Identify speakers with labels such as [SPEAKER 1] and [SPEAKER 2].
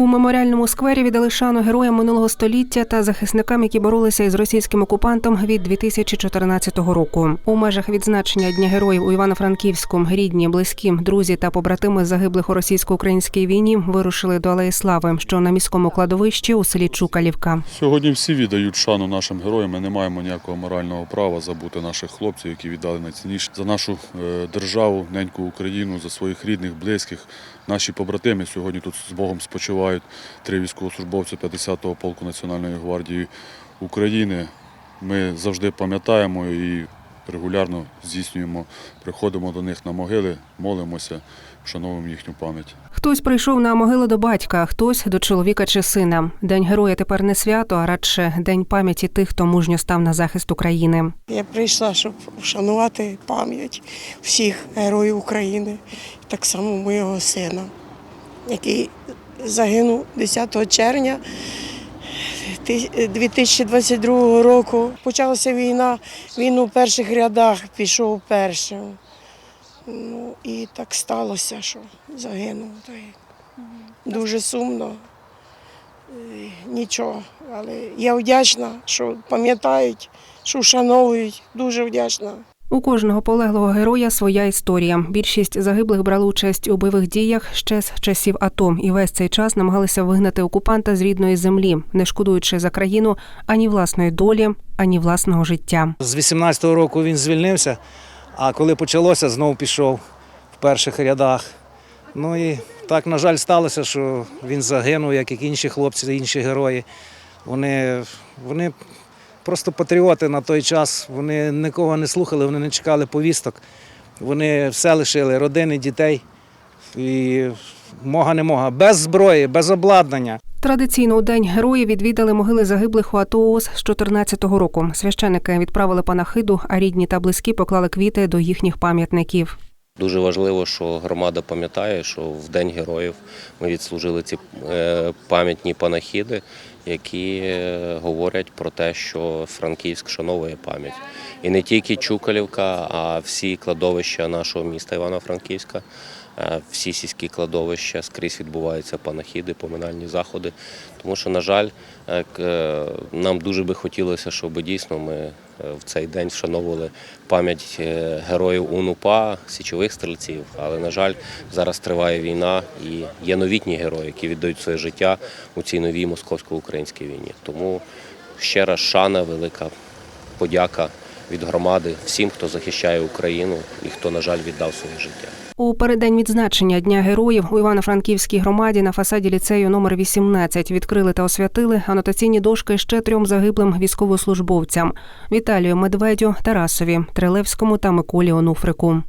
[SPEAKER 1] У меморіальному сквері віддали шану героям минулого століття та захисникам, які боролися із російським окупантом від 2014 року. У межах відзначення Дня героїв у Івано-Франківську рідні, близькі, друзі та побратими загиблих у російсько-українській війні вирушили до Алеї Слави, що на міському кладовищі у селі Чукалівка.
[SPEAKER 2] Сьогодні всі віддають шану нашим героям. Ми не маємо ніякого морального права забути наших хлопців, які віддали найцінніше за нашу е, державу, неньку Україну, за своїх рідних, близьких. Наші побратими сьогодні тут з Богом спочивають. Три військовослужбовці 50-го полку Національної гвардії України. Ми завжди пам'ятаємо і регулярно здійснюємо, приходимо до них на могили, молимося, вшановуємо їхню пам'ять.
[SPEAKER 1] Хтось прийшов на могилу до батька, хтось до чоловіка чи сина. День героя тепер не свято, а радше день пам'яті тих, хто мужньо став на захист України.
[SPEAKER 3] Я прийшла, щоб вшанувати пам'ять всіх героїв України, так само моєго сина, який загинув 10 червня 2022 року. Почалася війна, він у перших рядах пішов першим. Ну і так сталося, що загинув. Дуже сумно. Е, Нічого. Але я вдячна, що пам'ятають, що вшановують. Дуже вдячна.
[SPEAKER 1] У кожного полеглого героя своя історія. Більшість загиблих брали участь у бойових діях ще з часів АТО і весь цей час намагалися вигнати окупанта з рідної землі, не шкодуючи за країну ані власної долі, ані власного життя.
[SPEAKER 4] З 18-го року він звільнився, а коли почалося, знову пішов в перших рядах. Ну і так, на жаль, сталося, що він загинув, як і інші хлопці, інші герої. Вони, вони просто патріоти на той час, вони нікого не слухали, вони не чекали повісток. Вони все лишили, родини, дітей. І мога не мога, без зброї, без обладнання.
[SPEAKER 1] Традиційно у день героїв відвідали могили загиблих у АТО ООС з 2014 року. Священники відправили панахиду, а рідні та близькі поклали квіти до їхніх пам'ятників.
[SPEAKER 5] Дуже важливо, що громада пам'ятає, що в День героїв ми відслужили ці е, пам'ятні панахіди, які е, говорять про те, що Франківськ шановує пам'ять. І не тільки Чукалівка, а всі кладовища нашого міста Івано-Франківська, е, всі сільські кладовища, скрізь відбуваються панахіди, поминальні заходи. Тому що, на жаль, нам дуже би хотілося, щоб дійсно ми в цей день вшановували пам'ять е, героїв УНУПА, січових стрільців. Але, на жаль, зараз триває війна і є новітні герої, які віддають своє життя у цій новій московсько-українській війні. Тому ще раз шана, велика подяка від громади всім, хто захищає Україну і хто, на жаль, віддав своє життя.
[SPEAKER 1] У переддень відзначення Дня героїв у Івано-Франківській громаді на фасаді ліцею номер 18 відкрили та освятили анотаційні дошки ще трьом загиблим військовослужбовцям: Віталію Медведю, Тарасові, Трелевському та Миколі Онуфрику.